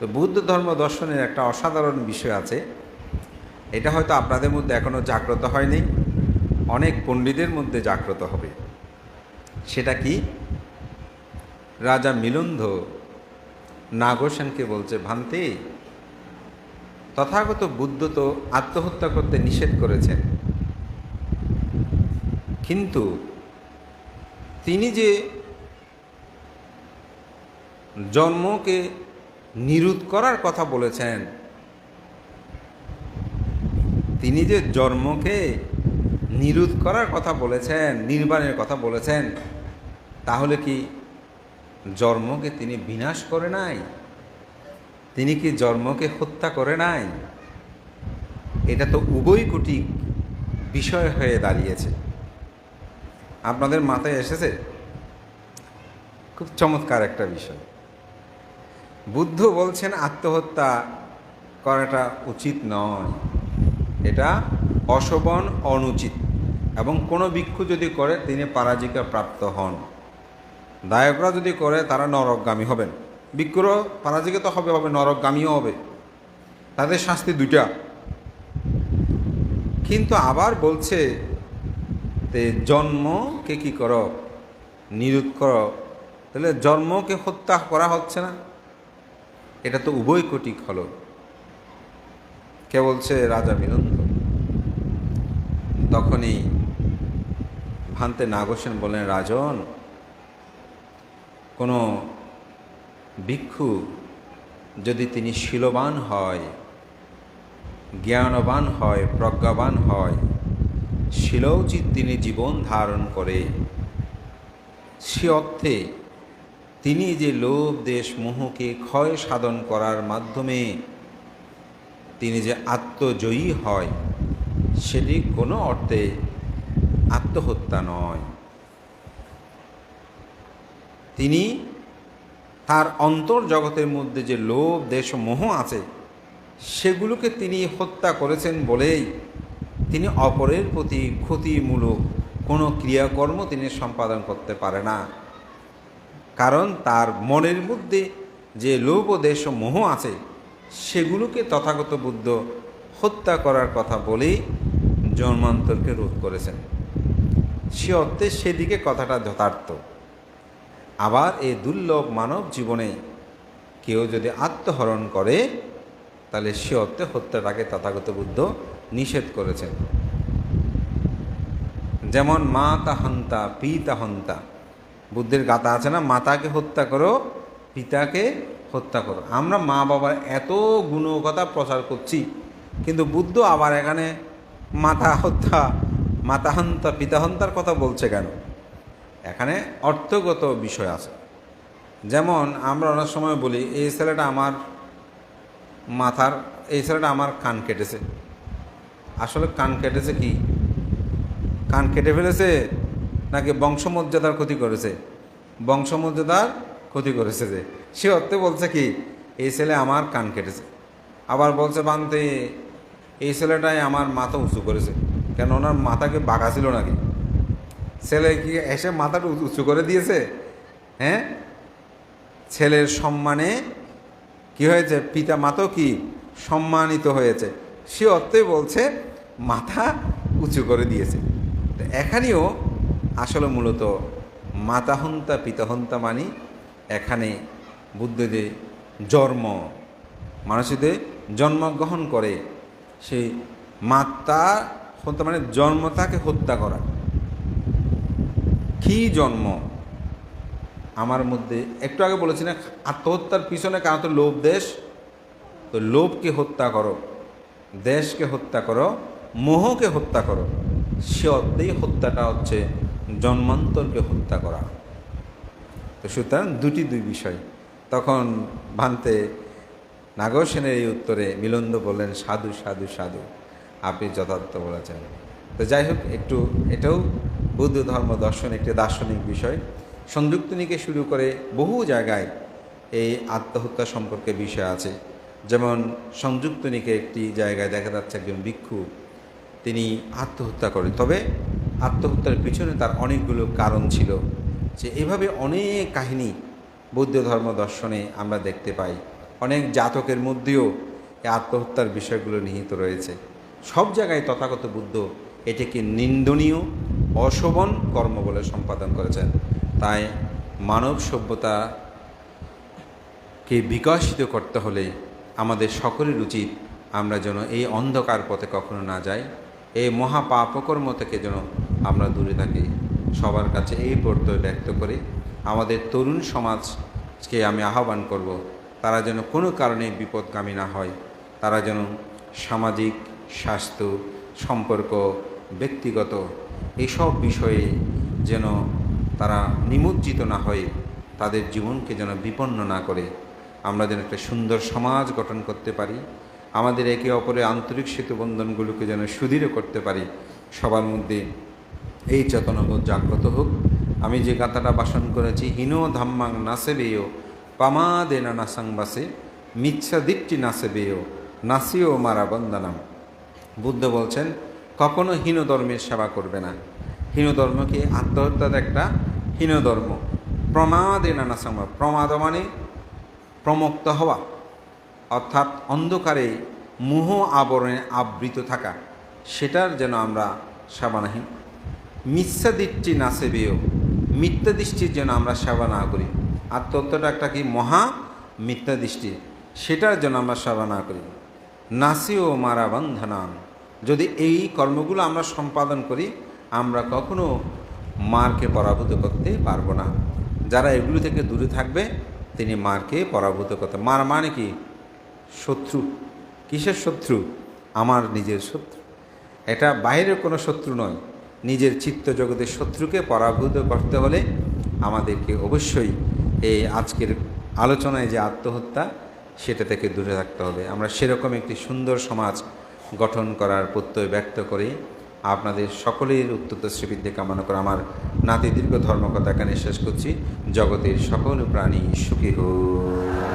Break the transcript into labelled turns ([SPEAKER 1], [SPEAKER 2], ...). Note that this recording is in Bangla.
[SPEAKER 1] তো বুদ্ধ ধর্ম দর্শনের একটা অসাধারণ বিষয় আছে। এটা হয়তো আপনাদের মধ্যে এখনও জাগ্রত হয়নি। অনেক পণ্ডিতের মধ্যে জাগ্রত হবে। সেটা কি? রাজা মিলন্ধ নাগসেনকে বলছে, ভান্তি, তথাগত বুদ্ধ তো আত্মহত্যা করতে নিষেধ করেছেন। কিন্তু তিনি যে জন্মকে নিরোধ করার কথা বলেছেন। তিনি যে জন্মকে নিরোধ করার কথা বলেছেন, নির্বাণের কথা বলেছেন, তাহলে কি জন্মকে তিনি বিনাশ করে নাই? তিনি কি জন্মকে হত্যা করে নাই? এটা তো উভয় কোটি বিষয় হয়ে দাঁড়িয়েছে। আপনাদের মাথায় এসেছে? খুব চমৎকার একটা বিষয়। বুদ্ধ বলছেন আত্মহত্যা করাটা উচিত নয়। এটা অশোভন, অনুচিত। এবং কোনো ভিক্ষু যদি করে, তিনি পারাজিকা প্রাপ্ত হন। দায়করা যদি করে, তারা নরকগামী হবেন। ভিক্ষুরও পারাজিকা তো হবে হবে, নরকগামীও হবে। তাদের শাস্তি দুইটা। কিন্তু আবার বলছে যে জন্মকে কি করো? নিরোধ করো? তাহলে জন্মকে হত্যা করা হচ্ছে না? এটা তো উভয় কোটিক হলো কে বলছে, রাজা বিনন্দ। তখনই ভান্তে নাগসেন বলেন রাজন, কোনো ভিক্ষু যদি তিনি শিলবান হয়, জ্ঞানবান হয়, প্রজ্ঞাবান হয়, শিলৌচিত তিনি জীবন ধারণ করে, সে অর্থে তিনি যে লোভ, দেশ, মোহকে ক্ষয় সাধন করার মাধ্যমে তিনি যে আত্মজয়ী হয়, সেটি কোনো অর্থে আত্মহত্যা নয়। তিনি তার অন্তর জগতের মধ্যে যে লোভ, দেশ, মোহ আছে, সেগুলোকে তিনি হত্যা করেছেন বলেই তিনি অপরের প্রতি ক্ষতিমূলক কোনো ক্রিয়াকর্ম তিনি সম্পাদন করতে পারে না। কারণ তার মনের মধ্যে যে লোভ, দেশ মোহ আছে, সেগুলোকে তথাগত বুদ্ধ হত্যা করার কথা বলেই জন্মান্তরকে রোধ করেছেন। সে অর্থে সেদিকে কথাটা যথার্থ। আবার এই দুর্লভ মানব জীবনে কেউ যদি আত্মহরণ করে, তাহলে সে অর্থে হত্যাটাকে তথাগত বুদ্ধ নিষেধ করেছেন। যেমন মা তাহন্তা পিতা হন্তা বুদ্ধের গাথা আছে না? মাতাকে হত্যা করো, পিতাকে হত্যা করো। আমরা মা বাবার এত গুণকথা প্রচার করছি, কিন্তু বুদ্ধ আবার এখানে মাতা হত্যা মাতাহন্তা পিতাহন্তার কথা বলছে কেন? এখানে অর্থগত বিষয় আছে। যেমন আমরা অনেক সময় বলি, এই ছেলেটা আমার মাথার, এই ছেলেটা আমার কান কেটেছে। আসলে কান কেটেছে কি? কান কেটে ফেলেছে? নাকি বংশমর্যাদার ক্ষতি করেছে? বংশমর্যাদার ক্ষতি করেছে যে। সে অর্থে বলছে কি, এই ছেলে আমার কান কেটেছে। আবার বলছে, বানতে, এই ছেলেটাই আমার মাথা উঁচু করেছে। কেন ওনার মাথাকে বাঁকা ছিল নাকি? ছেলে কি এসে মাথাটা উঁচু করে দিয়েছে? হ্যাঁ? ছেলের সম্মানে কি হয়েছে? পিতা মাতাও কি সম্মানিত হয়েছে? সে অর্থে বলছে, মাথা উঁচু করে দিয়েছে। এখানেও আসলে মূলত মাতাহন্তা, পিতাহন্তা মানি এখানে বুদ্ধ যে জন্ম। মানুষদের জন্মগ্রহণ করে সেই মাতা, হত্যা মানে জন্মতাকে হত্যা করা। কি জন্ম? আমার মধ্যে একটু আগে বলেছি না, আত্মহত্যার পিছনে কারণ তো লোভ দেশ। তো লোভকে হত্যা করো, দেশকে হত্যা করো, মোহকে হত্যা করো। সে অর্থেই হত্যাটা হচ্ছে জন্মান্তরকে হত্যা করা। তো সুতরাং দুটি দুই বিষয়। তখন ভান্তে নাগর সেনের এই উত্তরে মিলন্দ বললেন, সাধু সাধু সাধু, আপনি যথার্থ বলেছেন। তো যাই হোক, একটু এটাও বৌদ্ধ ধর্ম দর্শন একটি দার্শনিক বিষয়। সংযুক্ত নিকে শুরু করে বহু জায়গায় এই আত্মহত্যা সম্পর্কে বিষয় আছে। যেমন সংযুক্ত নিকে একটি জায়গায় দেখা যাচ্ছে একজন ভিক্ষু, তিনি আত্মহত্যা করেন। তবে আত্মহত্যার পিছনে তার অনেকগুলো কারণ ছিল যে এভাবে অনেক কাহিনী বৌদ্ধ ধর্ম দর্শনে আমরা দেখতে পাই। অনেক জাতকের মধ্যেও এই আত্মহত্যার বিষয়গুলো নিহিত রয়েছে। সব জায়গায় তথাগত বুদ্ধ এটিকে নিন্দনীয়, অশোভন কর্ম বলে সম্পাদন করেছেন। তাই মানব সভ্যতাকে বিকশিত করতে হলে আমাদের সকলের উচিত আমরা যেন এই অন্ধকার পথে কখনো না যাই, এই মহাপাপকর্ম থেকে যেন আমরা দূরে থাকি। সবার কাছে এই প্রত্যয় ব্যক্ত করে। আমাদের তরুণ সমাজকে আমি আহ্বান করব, তারা যেন কোনো কারণে বিপদগামী না হয়। তারা যেন সামাজিক, স্বাস্থ্য, সম্পর্ক, ব্যক্তিগত এসব বিষয়ে যেন তারা নিমজ্জিত না হয়ে, তাদের জীবনকে যেন বিপন্ন না করে। আমরা যেন একটা সুন্দর সমাজ গঠন করতে পারি। আমাদের একে অপরের আন্তরিক সেতুবন্ধনগুলোকে যেন সুদৃঢ় করতে পারি। সবার মধ্যে এই চেতনাবোধ জাগ্রত হোক। আমি যে গাথাটা বাসন করেছি, হীন ধাম্মাং নাসেবেয় পামাদে না নাসাংবাসে মিচ্ছা দিকটি নাসেবেয়, নাসিও মারা বন্দনাম। বুদ্ধ বলছেন, কখনো হীন ধর্মের সেবা করবে না। হীন ধর্মকে আত্মহত্যার একটা হীন ধর্ম? প্রমাদে নানা সংবাদ প্রমাদ মানে প্রমুক্ত হওয়া, অর্থাৎ অন্ধকারে মোহ আবরণে আবৃত থাকা। সেটার যেন আমরা সেবানাহীন মিথ্যা দৃষ্টি না সেবেও মিথ্যা দৃষ্টির যেন আমরা সেবা না করি। আর আত্মহত্যাটা একটা কি? মহা মিথ্যা দৃষ্টি। সেটার জন্য আমরা সেবা না করি। নাসিও মারা বন্ধনাম। যদি এই কর্মগুলো আমরা সম্পাদন করি, আমরা কখনো মারকে পরাভূত করতে পারব না। যারা এগুলো থেকে দূরে থাকবে, তিনি মারকে পরাভূত করতে মার মানে কি? শত্রু। কিসের শত্রু? আমার নিজের শত্রু। এটা বাইরের কোনো শত্রু নয়। নিজের চিত্ত জগতের শত্রুকে পরাভূত করতে হলে আমাদেরকে অবশ্যই এই আজকের আলোচনায় যে আত্মহত্যা, সেটা থেকে দূরে থাকতে হবে। আমরা সেরকম একটি সুন্দর সমাজ গঠন করার প্রত্যয় ব্যক্ত করে। আপনাদের সকলের উত্তর শ্রীবৃদ্ধি কামনা করে আমার নাতি দীর্ঘ ধর্মকথা এখানে শেষ করছি। জগতের সকল প্রাণী সুখী হোক।